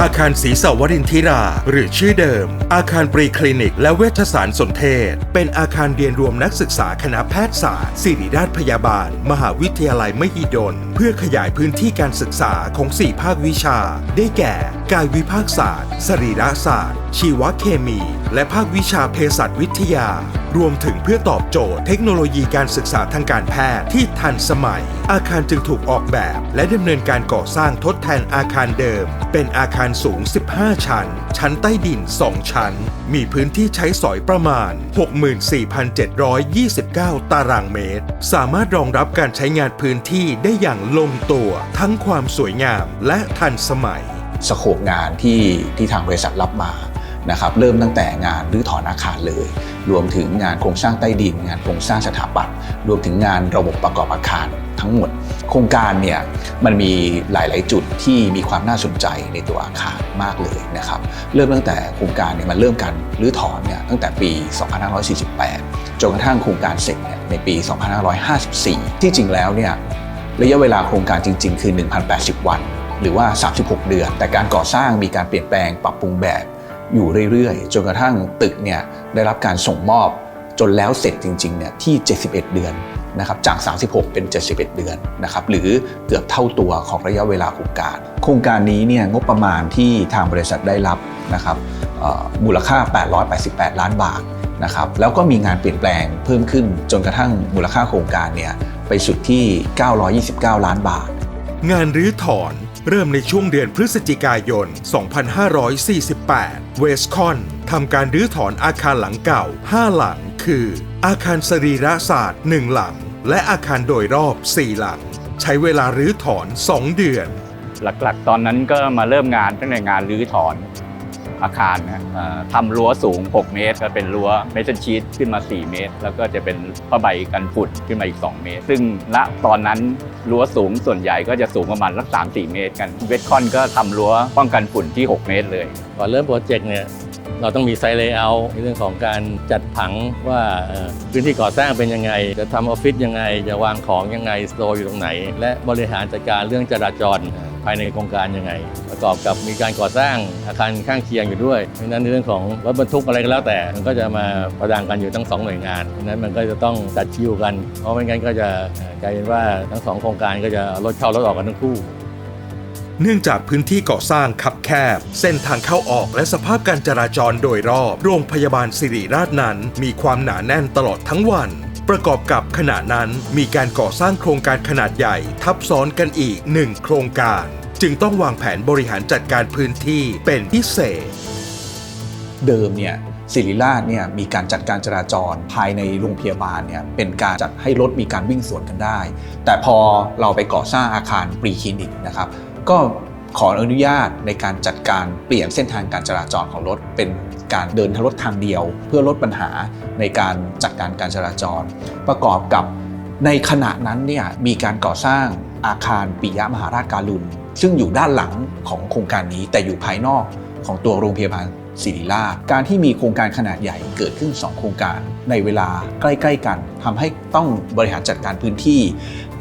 อาคารศรีสวรินทิรา หรือชื่อเดิม อาคารปรีคลินิก และเวชศาสตร์สนเทศ เป็นอาคารเรียนรวมนักศึกษาคณะแพทยศาสตร์ ศิริราชพยาบาล มหาวิทยาลัยมหิดลเพื่อขยายพื้นที่การศึกษาของ 4 ภาควิชา ได้แก่ กายวิภาคศาสตร์ สรีระศาสตร์ ชีวเคมี และภาควิชาเภสัชวิทยา รวมถึงเพื่อตอบโจทย์ เทคโนโลยีการศึกษาทางการแพทย์ที่ทันสมัย อาคารจึงถูกออกแบบ และดำเนินการก่อสร้างทดแทนอาคารเดิม เป็นอาคารสูง 15 ชั้น ชั้นใต้ดิน 2 ชั้น มีพื้นที่ใช้สอยประมาณ 64,729 ตารางเมตร สามารถรองรับการใช้งานพื้นที่ได้อย่างลงตัวทั้งความสวยงามและทันสมัย สโคปงานที่ที่ทางบริษัทรับมานะครับเริ่มตั้งแต่งานรื้อถอนอาคารเลย รวมถึงงานโครงสร้างใต้ดิน งานโครงสร้างสถาปัตย์รวมถึงงานระบบประกอบอาคารทั้งหมด โครงการเนี่ยมันมีหลาย ๆ จุดที่มีความน่าสนใจในตัวอาคารมากเลยนะครับเริ่มตั้งแต่โครงการเนี่ยมันเริ่มการรื้อถอนเนี่ยตั้งแต่ปี 2548 จนกระทั่งโครงการเสร็จเนี่ยในปี 2554 ที่จริงแล้วเนี่ย ระยะเวลาโครงการจริง ๆ คือ 1,080 วัน หรือว่า 36 เดือน แต่การก่อสร้างมีการเปลี่ยนแปลงปรับปรุงแบบอยู่เรื่อยๆ จนกระทั่งตึกเนี่ยได้รับการส่งมอบจนแล้วเสร็จจริงๆเนี่ยที่ 71 เดือนนะครับจาก 36 เป็น 71 เดือนนะครับหรือเกือบเท่าตัวของระยะเวลาโครงการ โครงการนี้เนี่ยงบประมาณที่ทางบริษัทได้รับนะครับมูลค่า 888 ล้านบาทนะครับแล้วก็มีงานเปลี่ยนแปลงเพิ่มขึ้นจนกระทั่งมูลค่าโครงการเนี่ย ไปสุดที่ 929 ล้านบาท งานรื้อถอนเริ่มในช่วงเดือนพฤศจิกายน 2548 เวสคอนทำการรื้อถอนอาคารหลังเก่า 5 หลัง คือ อาคารสรีระศาสตร์ 1 หลัง และอาคารโดยรอบ 4 หลัง ใช้เวลารื้อถอน 2 เดือน หลักๆ ตอนนั้นก็มาเริ่มงานตั้งแต่งานรื้อถอน อาคารนะเอ่อทำรั้วสูง 6 เมตร ก็เป็นรั้วเมทัลชีตขึ้นมา 4 เมตร แล้วก็จะเป็นผ้าใบกันฝุ่นขึ้นมาอีก 2 เมตร ซึ่งณตอนนั้นรั้วสูงส่วนใหญ่ก็จะสูงประมาณสัก3-4เมตรกันเวทคอนก็ทำรั้วป้องกันฝุ่นที่ 6 เมตรเลยก่อนเริ่มโปรเจกต์เนี่ยเราต้องมีไซต์เลเยอร์ในเรื่องของการจัดผังว่าเอ่อพื้นที่ก่อสร้างเป็นยังไง จะทำออฟฟิศยังไง จะวางของยังไงสโตร์อยู่ตรงไหน และบริหารจัดการเรื่องจราจรเอ่อ ภายในโครงการยังไง ประกอบกับมีการก่อสร้างอาคารข้างเคียงอยู่ด้วยเพราะนั้นในเรื่องของรถบรรทุกอะไรก็แล้วแต่ มันก็จะมาประดางกันอยู่ทั้งสองหน่วยงานเพราะนั้นมันก็จะต้องจัดคิวกัน เพราะไม่งั้นก็จะกลายเป็นว่าทั้งสองโครงการก็จะรถเข้ารถออกกันทั้งคู่เนื่องจากพื้นที่ก่อสร้างคับแคบ เส้นทางเข้าออกและสภาพการจราจรโดยรอบ โรงพยาบาลสิริราชนั้น มีความหนาแน่นตลอดทั้งวัน ประกอบกับขณะนั้นมีการก่อสร้างโครงการขนาดใหญ่ทับซ้อนกันอีกหนึ่งโครงการ จึงต้องวางแผนบริหารจัดการพื้นที่เป็นพิเศษ เดิมเนี่ยศิริราชเนี่ยมีการจัดการจราจรภายในโรงพยาบาลเนี่ยเป็นการจัดให้รถมีการวิ่งสวนกันได้ แต่พอเราไปก่อสร้างอาคารปรีคลินิกนะครับ ก็ขออนุญาตในการจัดการเปลี่ยนเส้นทางการจราจรของรถเป็น การเดินทางรถทางเดียว เพื่อลดปัญหาในการจัดการการจราจร ประกอบกับในขณะนั้นเนี่ยมีการก่อสร้างอาคารปิยมหาราชการุณซึ่งอยู่ด้านหลังของโครงการนี้แต่อยู่ภายนอกของตัวโรงพยาบาล ศิริราชการที่มีโครงการขนาดใหญ่เกิดขึ้น 2 โครงการในเวลาใกล้ๆกันทำให้ต้องบริหารจัดการพื้นที่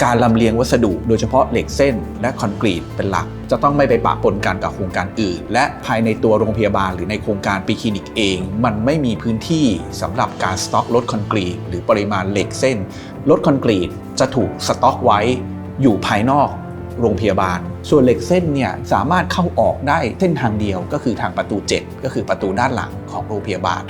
การลำเลียงวัสดุ โดยเฉพาะเหล็กเส้น และคอนกรีตเป็นหลัก จะต้องไม่ไปปะปนกันกับโครงการอื่น และภายในตัวโรงพยาบาลหรือในโครงการปีคลินิกเอง มันไม่มีพื้นที่สำหรับการสต็อกรถคอนกรีต หรือปริมาณเหล็กเส้นรถคอนกรีตจะถูกสต็อกไว้อยู่ภายนอก โรงพยาบาล ส่วนเหล็กเส้นเนี่ยสามารถเข้าออกได้เส้นทางเดียวก็คือทางประตู 7 ก็คือประตูด้านหลังของโรงพยาบาล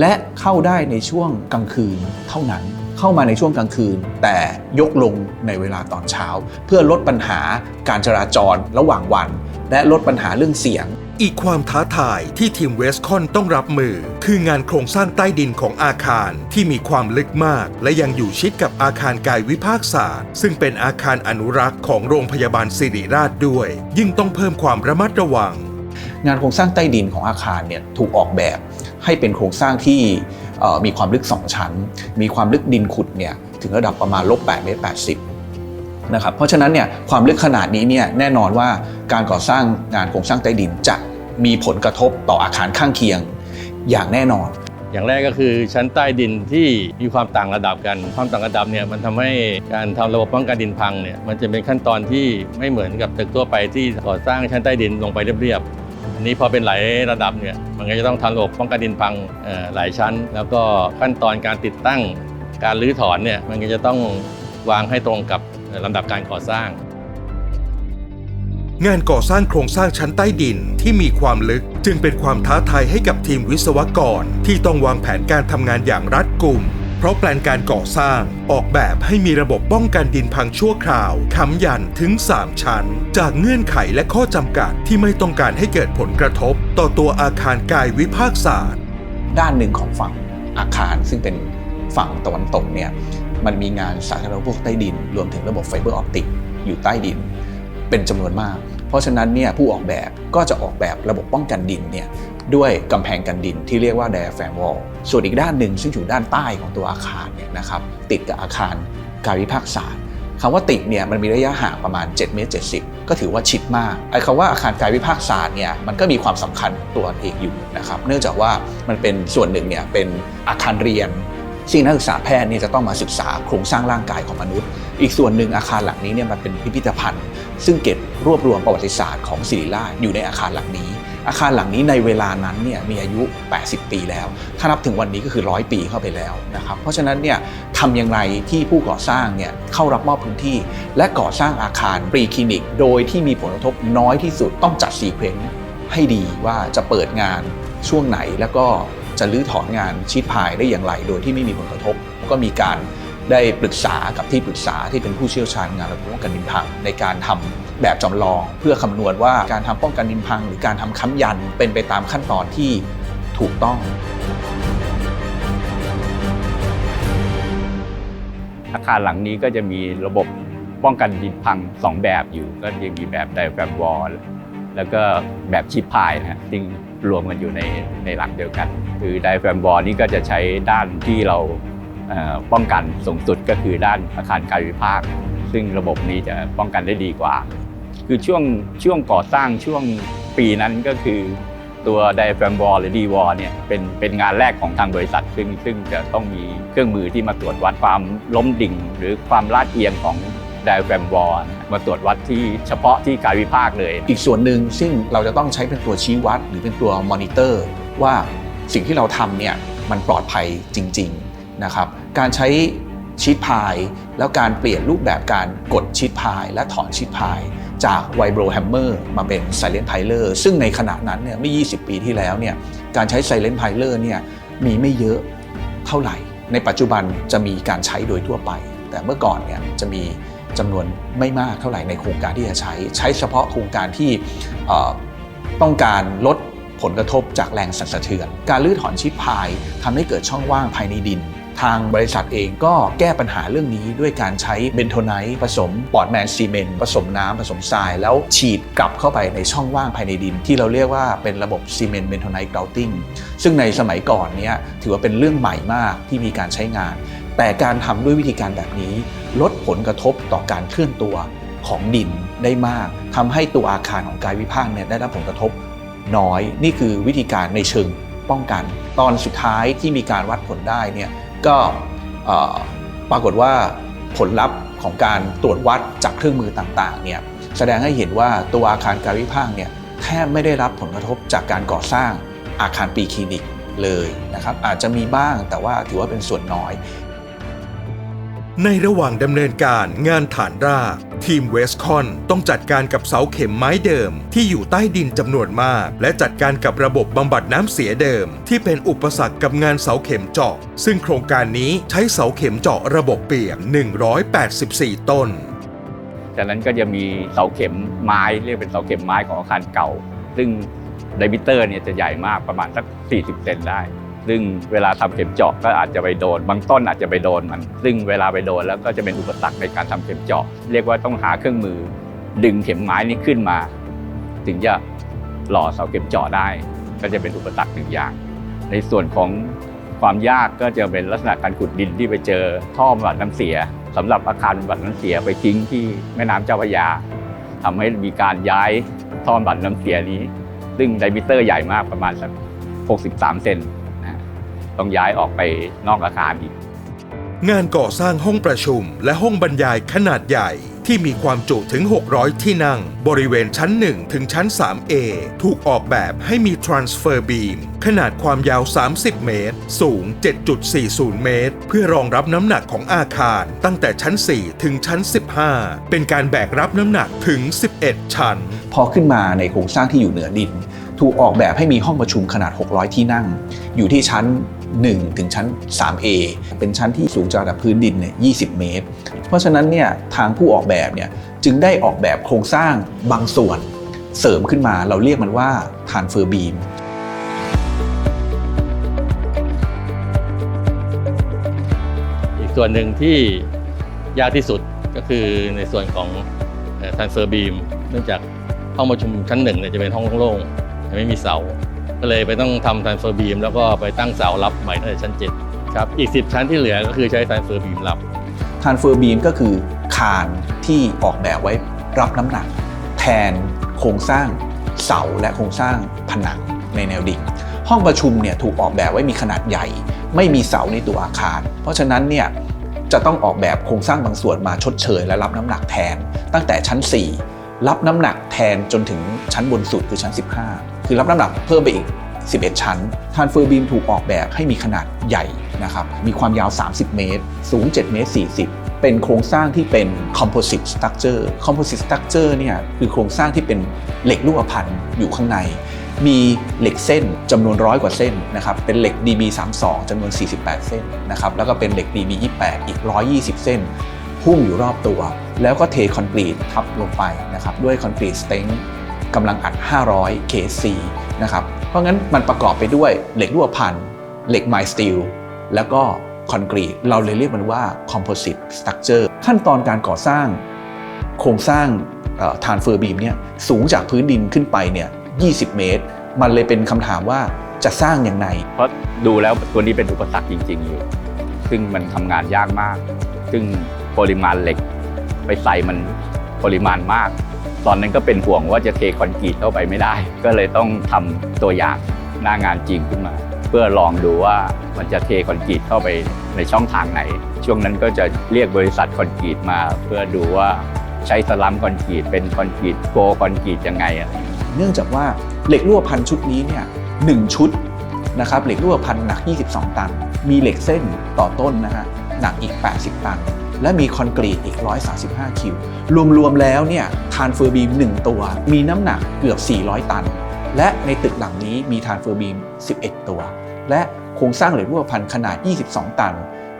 และเข้าได้ในช่วงกลางคืนเท่านั้นเข้ามาในช่วงกลางคืน แต่ยกลงในเวลาตอนเช้า เพื่อลดปัญหาการจราจรระหว่างวัน และลดปัญหาเรื่องเสียง อีกความท้าทายที่ทีมเวสคอนต้องรับมือ คืองานโครงสร้างใต้ดินของอาคารที่มีความลึกมาก และยังอยู่ชิดกับอาคารกายวิภาคศาสตร์ ซึ่งเป็นอาคารอนุรักษ์ของโรงพยาบาลสิริราชด้วย ยิ่งต้องเพิ่มความระมัดระวัง งานโครงสร้างใต้ดินของอาคารเนี่ยถูกออกแบบให้เป็นโครงสร้างที่มีความลึก 2 ชั้น มีความลึกดินขุดเนี่ยถึงระดับประมาณลบ8เมตร80 นะครับเพราะฉะนั้นเนี่ยความลึกขนาดนี้เนี่ยแน่นอนว่าการก่อสร้างงานโครงสร้างใต้ดินจะมีผลกระทบต่ออาคารข้างเคียงอย่างแน่นอน อย่างแรกก็คือชั้นใต้ดินที่มีความต่างระดับกัน ความต่างระดับเนี่ยมันทำให้การทำระบบป้องกันดินพังเนี่ยมันจะเป็นขั้นตอนที่ไม่เหมือนกับตึกทั่วไปที่ก่อสร้างชั้นใต้ดินลงไปเรียบๆอันนี้พอเป็นหลายระดับเนี่ยมันก็จะต้องทำระบบป้องกันดินพังหลายชั้น แล้วก็ขั้นตอนการติดตั้งการรื้อถอนเนี่ยมันก็จะต้องวางให้ตรงกับ ลำดับการก่อสร้าง งานก่อสร้างโครงสร้างชั้นใต้ดินที่มีความลึกจึงเป็นความท้าทายให้กับทีมวิศวกรที่ต้องวางแผนการทำงานอย่างรัดกุม เพราะแปลนการก่อสร้างออกแบบให้มีระบบป้องกันดินพังชั่วคราวค้ำยันถึง 3 ชั้น จากเงื่อนไขและข้อจำกัดที่ไม่ต้องการให้เกิดผลกระทบ ต่อตัวอาคารกายวิภาคศาสตร์ ด้านหนึ่งของฝั่งอาคารซึ่งเป็นฝั่งตะวันตกเนี่ย มันมีงานสาธารณูปโภคใต้ดิน รวมถึงระบบไฟเบอร์ออปติกอยู่ใต้ดิน เป็นจำนวนมาก เพราะฉะนั้นเนี่ยผู้ออกแบบก็จะออกแบบระบบป้องกันดินเนี่ยด้วยกำแพงกันดินที่เรียกว่า diaphragm wall ส่วนอีกด้านหนึ่งซึ่งอยู่ด้านใต้ของตัวอาคารเนี่ยนะครับติดกับอาคารกายวิภาคศาสตร์คำว่าติดเนี่ยมันมีระยะห่างประมาณ7เมตร70 ก็ถือว่าชิดมากไอ้คำว่าอาคารกายวิภาคศาสตร์เนี่ยมันก็มีความสำคัญตัวเองอยู่นะครับเนื่องจากว่ามันเป็นส่วนหนึ่งเนี่ยเป็นอาคารเรียน ซึ่งนักศึกษาแพทย์เนี่ยจะต้องมาศึกษาโครงสร้างร่างกายของมนุษย์ อีกส่วนหนึ่งอาคารหลังนี้เนี่ยมันเป็นพิพิธภัณฑ์ ซึ่งเก็บรวบรวมประวัติศาสตร์ของศิริราชอยู่ในอาคารหลังนี้ อาคารหลังนี้ในเวลานั้นเนี่ยมีอายุ 80 ปีแล้ว ถ้านับถึงวันนี้ก็คือ 100 ปีเข้าไปแล้วนะครับ เพราะฉะนั้นเนี่ยทำอย่างไรที่ผู้ก่อสร้างเนี่ยเข้ารับมอบพื้นที่ และก่อสร้างอาคารปรีคลินิก โดยที่มีผลกระทบน้อยที่สุดต้องจัดซีเควนต์ให้ดีว่าจะเปิดงานช่วงไหนแล้วก็ จะรื้อถอนงานชีตพายได้อย่างไร โดยที่ไม่มีผลกระทบ ก็มีการได้ปรึกษากับที่ปรึกษาที่เป็นผู้เชี่ยวชาญงานระบบป้องกันดินพัง ในการทำแบบจำลอง เพื่อคำนวณว่าการทำป้องกันดินพัง หรือการทำค้ำยันเป็นไปตามขั้นตอนที่ถูกต้อง อาคารหลังนี้ก็จะมีระบบป้องกันดินพัง 2 แบบอยู่ ก็จะมีแบบไดแฟมวอลแล้วก็แบบชิปพายนะฮะซึ่ง รวมกันอยู่ในในหลังเดียวกัน คือไดแฟมวอลนี่ก็จะใช้ด้านที่เราป้องกันสูงสุดก็คือด้านอาคารกายวิภาค ซึ่งระบบนี้จะป้องกันได้ดีกว่า คือช่วงช่วงก่อสร้างช่วงปีนั้นก็คือตัวไดแฟมวอลหรือดีวอลเนี่ยเป็นเป็นงานแรกของทางบริษัท ซึ่งซึ่งจะต้องมีเครื่องมือที่มาตรวจวัดความล้มดิ่ง หรือความลาดเอียงของ ไดแฟมวอลมาตรวจวัดที่เฉพาะที่กายวิภาคเลย อีกส่วนหนึ่งซึ่งเราจะต้องใช้เป็นตัวชี้วัด หรือเป็นตัวมอนิเตอร์ ว่าสิ่งที่เราทำเนี่ยมันปลอดภัยจริงๆนะครับการใช้ชีตพายแล้วการเปลี่ยนรูปแบบการกดชีตพายและถอนชีตพายจากไวโบรแฮมเมอร์มาเป็นไซเลนไพเลอร์ซึ่งในขณะนั้นเนี่ยเมื่อ20 ปีที่แล้วเนี่ยการใช้ไซเลนไพเลอร์เนี่ยมีไม่เยอะเท่าไหร่ ในปัจจุบันจะมีการใช้โดยทั่วไป แต่เมื่อก่อนเนี่ยจะมี จำนวนไม่มากเท่าไหร่ในโครงการที่จะใช้ ใช้เฉพาะโครงการที่ต้องการลดผลกระทบจากแรงสั่นสะเทือน การลื้อถอนชิดพายทำให้เกิดช่องว่างภายในดิน ทางบริษัทเองก็แก้ปัญหาเรื่องนี้ด้วยการใช้เบนโทไนท์ผสมปอร์ตแมนซีเมนต์ผสมน้ำผสมทราย แล้วฉีดกลับเข้าไปในช่องว่างภายในดิน ที่เราเรียกว่าเป็นระบบซีเมนต์เบนโทไนท์กราวติ้งซึ่งในสมัยก่อนเนี้ยถือว่าเป็นเรื่องใหม่มากที่มีการใช้งาน แต่การทำด้วยวิธีการแบบนี้ ลดผลกระทบต่อการเคลื่อนตัวของดินได้มากทำให้ตัวอาคารของกายวิภาคเนี่ยได้รับผลกระทบน้อย นี่คือวิธีการในเชิงป้องกัน ตอนสุดท้ายที่มีการวัดผลได้เนี่ยก็ปรากฏว่าผลลัพธ์ของการตรวจวัดจากเครื่องมือต่างๆเนี่ยแสดงให้เห็นว่าตัวอาคารกายวิภาคเนี่ยแทบไม่ได้รับผลกระทบจากการก่อสร้างอาคารปีคลินิกเลยนะครับอาจจะมีบ้างแต่ว่าถือว่าเป็นส่วนน้อย ในระหว่างดำเนินการงานฐานรากทีมเวสคอนต้องจัดการกับเสาเข็มไม้เดิมที่อยู่ใต้ดินจำนวนมาก และจัดการกับระบบบำบัดน้ำเสียเดิม ที่เป็นอุปสรรคกับงานเสาเข็มเจาะ ซึ่งโครงการนี้ใช้เสาเข็มเจาะระบบเปียก 184 ต้น จากนั้นก็จะมีเสาเข็มไม้เรียกเป็นเสาเข็มไม้ของอาคารเก่า ซึ่งไดมิเตอร์เนี่ยจะใหญ่มากประมาณสัก 40 เซนได้ ซึ่งเวลาทำเข็มเจาะก็อาจจะไปโดน บางต้นอาจจะไปโดนมัน ซึ่งเวลาไปโดนแล้วก็จะเป็นอุปสรรคในการทำเข็มเจาะ เรียกว่าต้องหาเครื่องมือ ดึงเข็มไม้นี้ขึ้นมา ถึงจะหล่อเสาเข็มเจาะได้ ก็จะเป็นอุปสรรคหนึ่งอย่าง ในส่วนของความยากก็จะเป็นลักษณะการขุดดินที่ไปเจอท่อบำบัดน้ำเสียสำหรับอาคารบำบัดน้ำเสียไปทิ้งที่แม่น้ำเจ้าพระยาทำให้มีการย้ายท่อบำบัดน้ำเสียนี้ ซึ่งไดมิเตอร์ใหญ่มากประมาณสัก63 เซน ต้องย้ายออกไปนอกอาคารอีก งานก่อสร้างห้องประชุมและห้องบรรยายขนาดใหญ่ที่มีความจุถึง 600 ที่นั่ง บริเวณชั้น 1 ถึงชั้น 3A ถูกออกแบบให้มี transfer beam ขนาดความยาว 30 เมตร สูง 7.40 เมตร เพื่อรองรับน้ำหนักของอาคาร ตั้งแต่ชั้น 4 ถึงชั้น 15 เป็นการแบกรับน้ำหนักถึง 11 ชั้น พอขึ้นมาในโครงสร้างที่อยู่เหนือดิน ถูกออกแบบให้มีห้องประชุมขนาด 600 ที่นั่ง อยู่ที่ชั้น 1 ถึงชั้น 3A เป็นชั้นที่สูงจากระดับพื้นดินเนี่ย20 เมตร เพราะฉะนั้นเนี่ยทางผู้ออกแบบเนี่ยจึงได้ออกแบบโครงสร้างบางส่วนเสริมขึ้นมาเราเรียกมันว่า transfer beam อีกส่วนหนึ่งที่ยากที่สุดก็คือในส่วนของทันเฟอร์บีมเนื่องจากห้องประชุมชั้นหนึ่งเนี่ยจะเป็นห้องโล่ง ไม่มีเสา ก็เลยไปต้องทำทันเฟอร์บีมแล้วก็ไปตั้งเสารับใหม่ตั้งแต่ชั้น 7 ครับ อีก 10 ชั้นที่เหลือก็คือใช้ทันเฟอร์บีมรับ transfer beam ก็คือคานที่ออกแบบไว้รับน้ำหนัก แทนโครงสร้างเสาและโครงสร้างผนังในแนวดิ่งห้องประชุมเนี่ยถูกออกแบบไว้มีขนาดใหญ่ ไม่มีเสาในตัวอาคาร เพราะฉะนั้นเนี่ยจะต้องออกแบบโครงสร้างบางส่วนมาชดเชย และรับน้ำหนักแทน ตั้งแต่ชั้น 4 รับน้ำหนักแทนจนถึงชั้นบนสุดคือชั้น 15 คือรับน้ำหนักเพิ่มไปอีก 11 ชั้นทานเฟอร์บีมถูกออกแบบให้มีขนาดใหญ่นะครับมีความยาว 30 เมตร สูง 7 เมตร 40เป็นโครงสร้างที่เป็น composite structure composite structure เนี่ยคือโครงสร้างที่เป็นเหล็กรูปพรรณอยู่ข้างใน มีเหล็กเส้นจำนวนร้อยกว่าเส้นนะครับเป็นเหล็ก DB32 จำนวน 48 เส้นนะครับแล้วก็เป็นเหล็ก DB28 อีก 120 เส้น หุ้มอยู่รอบตัว แล้วก็เทคอนกรีตทับลงไปนะครับด้วยคอนกรีตสเต็ง กำลังอัด 500 KC นะครับเพราะงั้นมันประกอบไปด้วยเหล็กรูปพรรณเหล็กไมสตีลแล้วก็คอนกรีตเราเลยเรียกมันว่า composite structure ขั้นตอนการก่อสร้างโครงสร้างทานเฟอร์บีมเนี่ยสูงจากพื้นดินขึ้นไปเนี่ย 20 เมตร มันเลยเป็นคำถามว่าจะสร้างอย่างไรเพราะดูแล้วตัวนี้เป็นอุปสรรคจริง ๆ อยู่ ซึ่งมันทำงานยากมาก ซึ่งปริมาณเหล็กไปใส่มันปริมาณมาก ตอนนั้นก็เป็นห่วงว่าจะเทคอนกรีตเข้าไปไม่ได้ ก็เลยต้องทำตัวอย่างหน้างานจริงขึ้นมา เพื่อลองดูว่ามันจะเทคอนกรีตเข้าไปในช่องทางไหน ช่วงนั้นก็จะเรียกบริษัทคอนกรีตมา เพื่อดูว่าใช้สลัมคอนกรีตเป็นคอนกรีตโกคอนกรีตยังไงอะไรเนื่องจากว่าเหล็กรั่วพันชุดนี้เนี่ยหนึ่งชุดนะครับเหล็กรั่วพันหนัก 22 ตัน มีเหล็กเส้นต่อต้นนะฮะหนักอีก 80 ตัน และมีคอนกรีตอีก 135 คิว รวมๆแล้วเนี่ยทานเฟอร์บีม 1 ตัว มีน้ำหนักเกือบ 400 ตัน และในตึกหลังนี้มีทานเฟอร์บีม 11 ตัว และโครงสร้างเหล็กรั่วพันขนาด 22 ตัน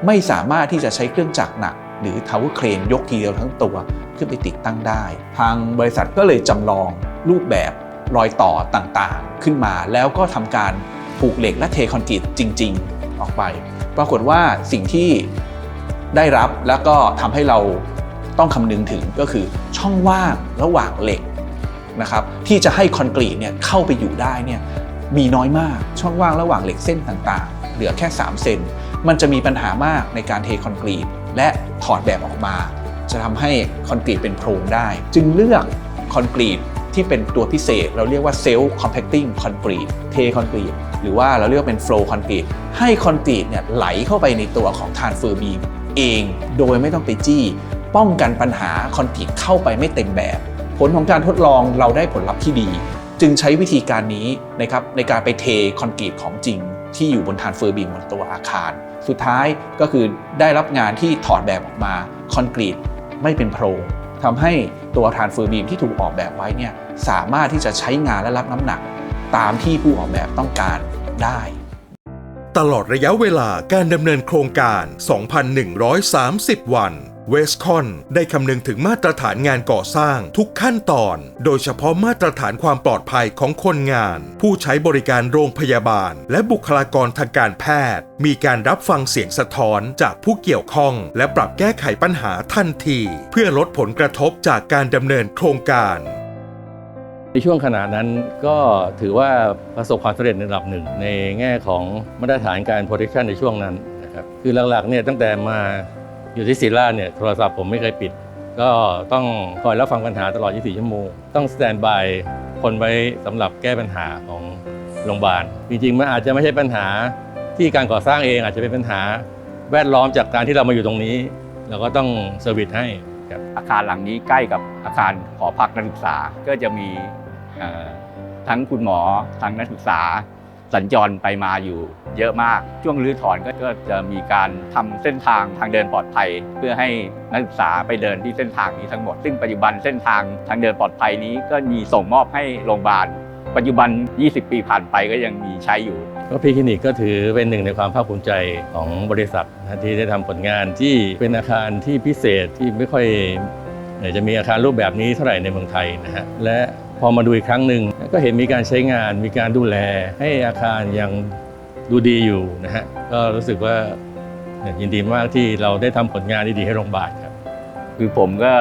ไม่สามารถที่จะใช้เครื่องจักรหนัก หรือทาวเวอร์เครนยกทีเดียวทั้งตัวขึ้นไปติดตั้งได้ ทางบริษัทก็เลยจำลองรูปแบบรอยต่อต่างๆ ขึ้นมาแล้วก็ทำการผูกเหล็กและเทคอนกรีตจริง ๆ ออกไป ปรากฏว่าสิ่งที่ ได้รับแล้วก็ทำให้เราต้องคำนึงถึงก็คือช่องว่างระหว่างเหล็กนะครับที่จะให้คอนกรีตเนี่ยเข้าไปอยู่ได้เนี่ยมีน้อยมากช่องว่างระหว่างเหล็กเส้นต่างๆ เหลือแค่ 3 เซนมันจะมีปัญหามากในการเทคอนกรีตและถอดแบบออกมา จะทำให้คอนกรีตเป็นโพรงได้ จึงเลือกคอนกรีตที่เป็นตัวพิเศษ เราเรียกว่าเซลล์คอมเพ c ติ้งคอนกรีตเทคอนกรีตหรือว่าเราเรียกเป็นโฟล์คอนกรีตให้คอนกรีตเนี่ยไหลเข้าไปในตัวของทานเฟอร์บีม เองโดยไม่ต้องไปจี้ ป้องกันปัญหาคอนกรีตเข้าไปไม่เต็มแบบ ผลของการทดลองเราได้ผลลัพธ์ที่ดี จึงใช้วิธีการนี้นะครับในการไปเทคอนกรีตของจริง ที่อยู่บนทานเฟอร์บีมบนตัวอาคาร สุดท้ายก็คือได้รับงานที่ถอดแบบออกมาคอนกรีตไม่เป็นโพรงทำให้ตัวทานเฟอร์บีมที่ถูกออกแบบไว้เนี่ยสามารถที่จะใช้งานและรับน้ำหนัก ตามที่ผู้ออกแบบต้องการได้ ตลอดระยะเวลาการดำเนินโครงการ 2,130 วัน เวสคอนได้คำนึงถึงมาตรฐานงานก่อสร้างทุกขั้นตอน โดยเฉพาะมาตรฐานความปลอดภัยของคนงาน ผู้ใช้บริการโรงพยาบาล และบุคลากรทางการแพทย์ มีการรับฟังเสียงสะท้อนจากผู้เกี่ยวข้อง และปรับแก้ไขปัญหาทันที เพื่อลดผลกระทบจากการดำเนินโครงการ ในช่วงขณะนั้นก็ถือว่าประสบความสำเร็จในระดับหนึ่ง ในแง่ของมาตรฐานการ protection ในช่วงนั้นนะครับคือหลักๆเนี่ยตั้งแต่มาอยู่ที่ศิลาเนี่ยโทรศัพท์ผมไม่เคยปิด ก็ต้องคอยรับฟังปัญหาตลอด 24 ชั่วโมง ต้องสแตนบายคนไว้สำหรับแก้ปัญหาของโรงพยาบาล จริงๆ มันอาจจะไม่ใช่ปัญหาที่การก่อสร้างเองอาจจะเป็นปัญหาแวดล้อมจากการที่เรามาอยู่ตรงนี้ เราก็ต้องเซอร์วิสให้อาคารหลังนี้ใกล้กับอาคารหอพักนักศึกษาก็จะมี ทั้งคุณหมอทั้งนักศึกษา สัญจรไปมาอยู่เยอะมาก ช่วงรื้อถอนก็จะมีการทำเส้นทางทางเดินปลอดภัย เพื่อให้นักศึกษาไปเดินที่เส้นทางนี้ทั้งหมด ซึ่งปัจจุบันเส้นทางทางเดินปลอดภัยนี้ก็มีส่งมอบให้โรงพยาบาลปัจจุบัน 20 ปีผ่านไปก็ยังมีใช้อยู่ก็พีคลินิกก็ถือเป็นหนึ่งในความภาคภูมิใจของบริษัทที่ได้ทำผลงานที่เป็นอาคารที่พิเศษที่ไม่ค่อยจะมีอาคารรูปแบบนี้เท่าไหร่ในเมืองไทยนะฮะและ พอมาดูอีกครั้งหนึ่งก็เห็นมีการใช้งานมีการดูแลให้อาคารยังดูดีอยู่นะฮะก็รู้สึกว่ายินดีมากที่เราได้ทำผลงานดีๆให้โรงพยาบาลครับ คือผมก็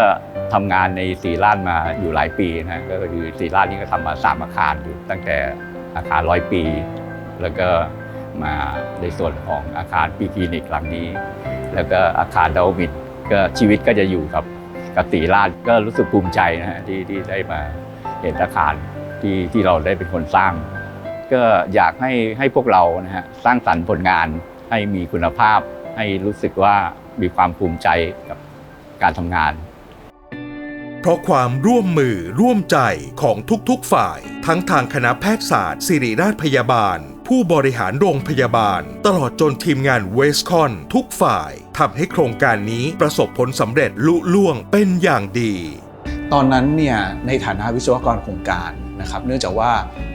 ทำงานในสีลาดมาอยู่หลายปีนะก็คือสีลาดนี่ก็ทำมาสามอาคารอยู่ตั้งแต่อาคารร้อยปี แล้วก็มาในส่วนของอาคารปีคลินิกหลังนี้ แล้วก็อาคารดาวมิดก็ชีวิตก็จะอยู่กับกับสีลาดก็รู้สึกภูมิใจนะฮะที่ที่ได้มา เห็นอาคารที่ที่เราได้เป็นคนสร้าง ก็อยากให้ให้พวกเรานะฮะสร้างสรรค์ผลงานให้มีคุณภาพ ให้รู้สึกว่ามีความภูมิใจกับการทำงาน เพราะความร่วมมือร่วมใจของทุกๆฝ่าย ทั้งทางคณะแพทยศาสตร์ศิริราชพยาบาล ผู้บริหารโรงพยาบาล ตลอดจนทีมงานเวสคอนทุกฝ่ายทำให้โครงการนี้ประสบผลสำเร็จลุล่วงเป็นอย่างดี ตอนนั้นเนี่ยในฐานะวิศวกรโครงการนะครับ เนื่องจากว่า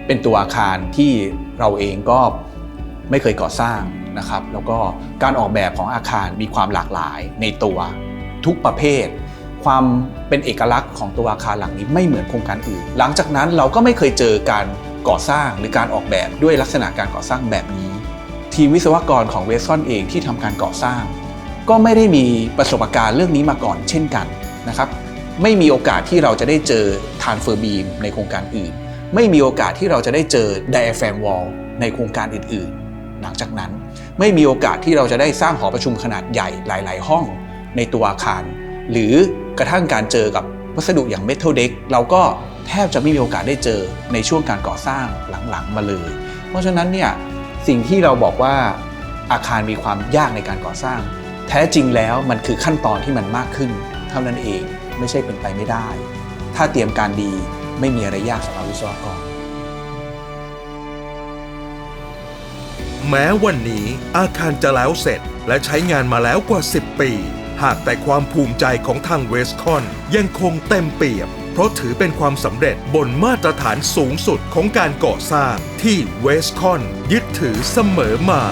เป็นตัวอาคารที่เราเองก็ไม่เคยก่อสร้างนะครับ แล้วก็การออกแบบของอาคารมีความหลากหลายในตัวทุกประเภท ความเป็นเอกลักษณ์ของตัวอาคารหลังนี้ไม่เหมือนโครงการอื่น หลังจากนั้นเราก็ไม่เคยเจอการก่อสร้างหรือการออกแบบด้วยลักษณะการก่อสร้างแบบนี้ ทีมวิศวกรของเวสซอนเองที่ทำการก่อสร้าง ก็ไม่ได้มีประสบการณ์เรื่องนี้มาก่อนเช่นกันนะครับ ไม่มีโอกาสที่เราจะได้เจอ transfer beam ในโครงการอื่น ไม่มีโอกาสที่เราจะได้เจอ diaphragm wall ในโครงการอื่นๆ หลังจากนั้นไม่มีโอกาสที่เราจะได้สร้างหอประชุมขนาดใหญ่หลาย ๆ ห้องในตัวอาคาร หรือกระทั่งการเจอกับวัสดุอย่าง metal deck เราก็แทบจะไม่มีโอกาสได้เจอในช่วงการก่อสร้างหลังๆมาเลย เพราะฉะนั้นเนี่ยสิ่งที่เราบอกว่าอาคารมีความยากในการก่อสร้าง แท้จริงแล้วมันคือขั้นตอนที่มันมากขึ้นเท่านั้นเอง ไม่ใช่เป็นไปไม่ได้ ถ้าเตรียมการดีไม่มีอะไรยากสำหรับวิศวกรแม้วันนี้อาคารจะแล้วเสร็จและใช้งานมาแล้วกว่า 10 ปี หากแต่ความภูมิใจของทางเวสคอนยังคงเต็มเปี่ยม เพราะถือเป็นความสำเร็จบนมาตรฐานสูงสุดของการก่อสร้างที่เวสคอนยึดถือเสมอมา